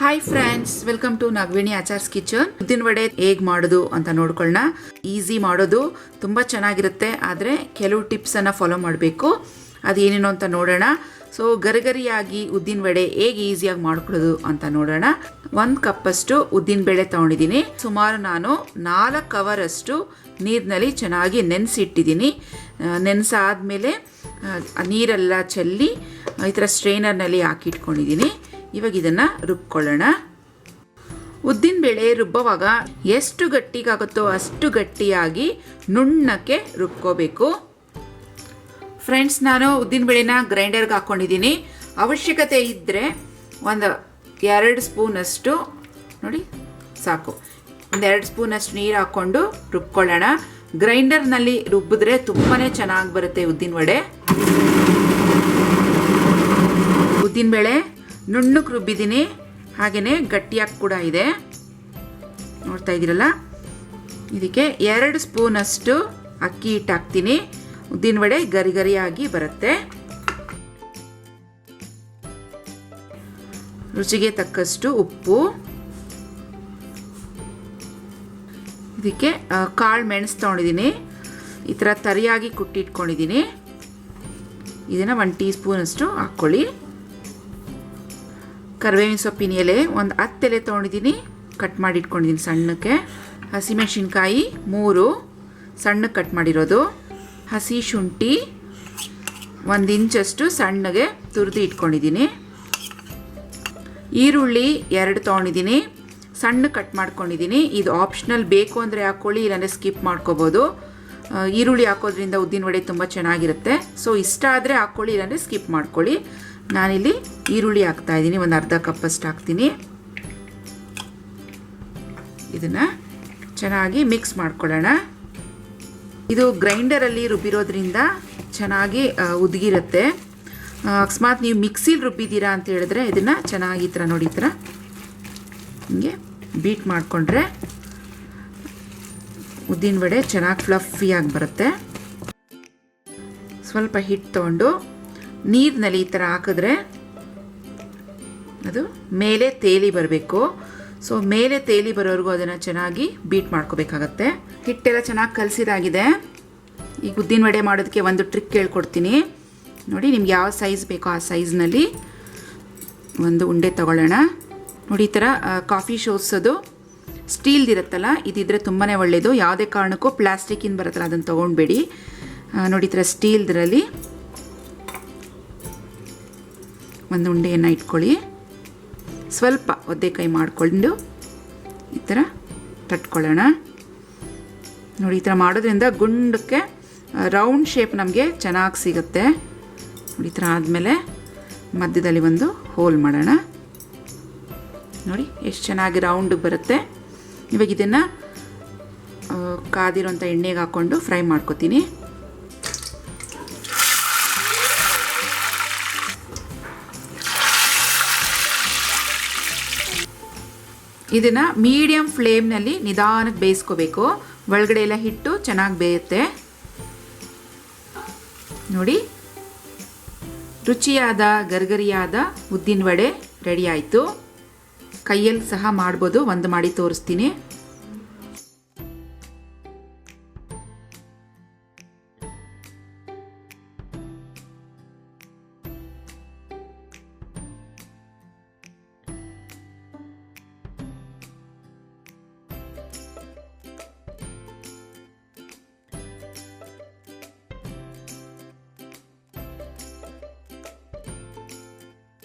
Hi friends welcome to Nagveni Achar's kitchen ಉದ್ದಿನ ವಡೆ ಹೇಗೆ ಮಾಡೋದು ಅಂತ ನೋಡ್ಕೊಳ್ಳೋಣ ಈಸಿ ಮಾಡೋದು, ತುಂಬ ಚೆನ್ನಾಗಿರುತ್ತೆ. ಆದರೆ ಕೆಲವು ಟಿಪ್ಸನ್ನು ಫಾಲೋ ಮಾಡಬೇಕು. ಅದೇನೇನು ಅಂತ ನೋಡೋಣ. ಸೊ ಗರಿಗರಿಯಾಗಿ ಉದ್ದಿನ ವಡೆ ಹೇಗೆ ಈಸಿಯಾಗಿ ಮಾಡ್ಕೊಳ್ಳೋದು ಅಂತ ನೋಡೋಣ. ಒಂದು ಕಪ್ಪಷ್ಟು ಉದ್ದಿನ ಬೇಳೆ ತೊಗೊಂಡಿದ್ದೀನಿ. ಸುಮಾರು ನಾನು ನಾಲ್ಕು ಕವರಷ್ಟು ನೀರಿನಲ್ಲಿ ಚೆನ್ನಾಗಿ ನೆನೆಸಿಟ್ಟಿದ್ದೀನಿ. ನೆನೆಸಾದ್ಮೇಲೆ ನೀರೆಲ್ಲ ಚೆಲ್ಲಿ ಈ ಥರ ಸ್ಟ್ರೈನರ್ನಲ್ಲಿ ಹಾಕಿಟ್ಕೊಂಡಿದ್ದೀನಿ. ಇವಾಗ ಇದನ್ನು ರುಬ್ಕೊಳ್ಳೋಣ. ಉದ್ದಿನಬೇಳೆ ರುಬ್ಬವಾಗ ಎಷ್ಟು ಗಟ್ಟಿಗಾಗುತ್ತೋ ಅಷ್ಟು ಗಟ್ಟಿಯಾಗಿ ನುಣ್ಣಕ್ಕೆ ರುಬ್ಕೋಬೇಕು. ಫ್ರೆಂಡ್ಸ್ ನಾನು ಉದ್ದಿನಬೇಳೆನ ಗ್ರೈಂಡರ್ಗೆ ಹಾಕ್ಕೊಂಡಿದ್ದೀನಿ ಅವಶ್ಯಕತೆ ಇದ್ದರೆ ಒಂದು ಎರಡು ಸ್ಪೂನಷ್ಟು, ನೋಡಿ, ಸಾಕು. ಒಂದು ಎರಡು ಸ್ಪೂನಷ್ಟು ನೀರು ಹಾಕ್ಕೊಂಡು ರುಬ್ಕೊಳ್ಳೋಣ. ಗ್ರೈಂಡರ್ನಲ್ಲಿ ರುಬ್ಬಿದ್ರೆ ತುಂಬಾ ಚೆನ್ನಾಗಿ ಬರುತ್ತೆ ಉದ್ದಿನ ವಡೆ. ಉದ್ದಿನಬೇಳೆ ನುಣ್ಣಕ್ಕೆ ರುಬ್ಬಿದ್ದೀನಿ. ಹಾಗೆಯೇ ಗಟ್ಟಿಯಾಗಿ ಕೂಡ ಇದೆ. ನೋಡ್ತಾ ಇದ್ದೀರಲ್ಲ? ಇದಕ್ಕೆ ಎರಡು ಸ್ಪೂನಷ್ಟು ಅಕ್ಕಿ ಹಿಟ್ಟು ಹಾಕ್ತೀನಿ ಉದ್ದಿನ ವಡೆ ಗರಿ ಗರಿಯಾಗಿ ಬರುತ್ತೆ. ರುಚಿಗೆ ತಕ್ಕಷ್ಟು ಉಪ್ಪು. ಇದಕ್ಕೆ ಕಾಳು ಮೆಣಸು ತೊಗೊಂಡಿದ್ದೀನಿ. ಈ ಥರ ತರಿಯಾಗಿ ಕುಟ್ಟಿಟ್ಕೊಂಡಿದ್ದೀನಿ. ಇದನ್ನು ಒನ್ ಟೀ ಸ್ಪೂನಷ್ಟು ಹಾಕ್ಕೊಳ್ಳಿ. ಕರಿಬೇವಿನ ಸೊಪ್ಪಿನ ಎಲೆ ಒಂದು ಹತ್ತು ಎಲೆ ತೊಗೊಂಡಿದ್ದೀನಿ. ಕಟ್ ಮಾಡಿ ಇಟ್ಕೊಂಡಿದ್ದೀನಿ ಸಣ್ಣಕ್ಕೆ. ಹಸಿಮೆಣಸಿನ್ಕಾಯಿ ಮೂರು. ಸಣ್ಣಕ್ಕೆ ಕಟ್ ಮಾಡಿರೋದು. ಹಸಿ ಶುಂಠಿ ಒಂದು ಇಂಚಷ್ಟು ಸಣ್ಣಗೆ ತುರಿದು ಇಟ್ಕೊಂಡಿದ್ದೀನಿ. ಈರುಳ್ಳಿ ಎರಡು ತೊಗೊಂಡಿದ್ದೀನಿ. ಸಣ್ಣ ಕಟ್ ಮಾಡ್ಕೊಂಡಿದ್ದೀನಿ. ಇದು ಆಪ್ಷನಲ್ ಬೇಕು ಅಂದರೆ ಹಾಕ್ಕೊಳ್ಳಿ ಇಲ್ಲಾಂದರೆ ಸ್ಕಿಪ್ ಮಾಡ್ಕೋಬೋದು. ಈರುಳ್ಳಿ ಹಾಕೋದ್ರಿಂದ ಉದ್ದಿನ ವಡೆ ತುಂಬ ಚೆನ್ನಾಗಿರುತ್ತೆ. ಸೊ ಇಷ್ಟ ಆದರೆ ಹಾಕ್ಕೊಳ್ಳಿ ಇಲ್ಲಾಂದರೆ ಸ್ಕಿಪ್ ಮಾಡ್ಕೊಳ್ಳಿ. ನಾನಿಲ್ಲಿ ಈರುಳ್ಳಿ ಹಾಕ್ತಾ ಇದ್ದೀನಿ, ಒಂದು ಅರ್ಧ ಕಪ್ಪಷ್ಟು ಹಾಕ್ತೀನಿ. ಇದನ್ನು ಚೆನ್ನಾಗಿ ಮಿಕ್ಸ್ ಮಾಡ್ಕೊಳ್ಳೋಣ. ಇದು ಗ್ರೈಂಡರಲ್ಲಿ ರುಬ್ಬಿರೋದ್ರಿಂದ ಚೆನ್ನಾಗಿ ಉದ್ಗಿರುತ್ತೆ. ಅಕಸ್ಮಾತ್ ನೀವು ಮಿಕ್ಸಿಲಿ ರುಬ್ಬಿದ್ದೀರಾ ಅಂತ ಹೇಳಿದ್ರೆ ಇದನ್ನು ಚೆನ್ನಾಗಿ ಈ ಥರ ನೋಡಿ, ಈ ಥರ ಹಿಂಗೆ ಬೀಟ್ ಮಾಡಿಕೊಂಡ್ರೆ ಉದ್ದಿನ ವಡೆ ಚೆನ್ನಾಗಿ ಫ್ಲಫಿಯಾಗಿ ಬರುತ್ತೆ. ಸ್ವಲ್ಪ ಹಿಟ್ಟು ತೊಗೊಂಡು ನೀರಿನಲ್ಲಿ ಈ ಥರ ಹಾಕಿದ್ರೆ ಅದು ಮೇಲೆ ತೇಲಿ ಬರಬೇಕು. ಸೊ ಮೇಲೆ ತೇಲಿ ಬರೋವರೆಗೂ ಅದನ್ನು ಚೆನ್ನಾಗಿ ಬೀಟ್ ಮಾಡ್ಕೋಬೇಕಾಗತ್ತೆ. ಹಿಟ್ಟೆಲ್ಲ ಚೆನ್ನಾಗಿ ಕಲಸಿದಾಗಿದೆ. ಈಗ ಉದ್ದಿನ ವಡೆ ಮಾಡೋದಕ್ಕೆ ಒಂದು ಟ್ರಿಕ್ ಹೇಳ್ಕೊಡ್ತೀನಿ. ನೋಡಿ, ನಿಮ್ಗೆ ಯಾವ ಸೈಜ್ ಬೇಕೋ ಆ ಸೈಜ್ನಲ್ಲಿ ಒಂದು ಉಂಡೆ ತಗೊಳ್ಳೋಣ. ನೋಡಿ, ಈ ಥರ ಕಾಫಿ ಶೋಸೋದು ಸ್ಟೀಲ್ದಿರುತ್ತಲ್ಲ ಇದಿದ್ರೆ ತುಂಬಾ ಒಳ್ಳೆಯದು ಯಾವುದೇ ಕಾರಣಕ್ಕೂ ಪ್ಲಾಸ್ಟಿಕ್ಕಿಂದ ಬರುತ್ತಲ್ಲ, ಅದನ್ನು ತೊಗೊಂಡ್ಬೇಡಿ. ನೋಡಿ, ಈ ಥರ ಸ್ಟೀಲ್ದ್ರಲ್ಲಿ ಒಂದು ಉಂಡೆಯನ್ನು ಇಟ್ಕೊಳ್ಳಿ. ಸ್ವಲ್ಪ ಒದ್ದೆಕಾಯಿ ಮಾಡಿಕೊಂಡು ಈ ಥರ ತಟ್ಕೊಳ್ಳೋಣ. ನೋಡಿ, ಈ ಥರ ಮಾಡೋದ್ರಿಂದ ಗುಂಡಕ್ಕೆ ರೌಂಡ್ ಶೇಪ್ ನಮಗೆ ಚೆನ್ನಾಗಿ ಸಿಗುತ್ತೆ. ನೋಡಿ, ಈ ಥರ ಆದಮೇಲೆ ಮಧ್ಯದಲ್ಲಿ ಒಂದು ಹೋಲ್ ಮಾಡೋಣ. ನೋಡಿ, ಎಷ್ಟು ಚೆನ್ನಾಗಿ ರೌಂಡ್ ಬರುತ್ತೆ. ಇವಾಗ ಇದನ್ನು ಕಾದಿರೋಂಥ ಎಣ್ಣೆಗೆ ಹಾಕ್ಕೊಂಡು ಫ್ರೈ ಮಾಡ್ಕೊತೀನಿ. ಇದನ್ನು ಮೀಡಿಯಮ್ ಫ್ಲೇಮ್ನಲ್ಲಿ ನಿಧಾನಕ್ಕೆ ಬೇಯಿಸ್ಕೋಬೇಕು. ಒಳಗಡೆ ಎಲ್ಲ ಹಿಟ್ಟು ಚೆನ್ನಾಗಿ ಬೇಯುತ್ತೆ. ನೋಡಿ. ರುಚಿಯಾದ, ಗರ್ಗರಿಯಾದ ಉದ್ದಿನ ವಡೆ ರೆಡಿ ಆಯಿತು. ಕೈಯಲ್ಲಿ ಸಹ ಮಾಡ್ಬೋದು, ಒಂದು ಮಾಡಿ ತೋರಿಸ್ತೀನಿ.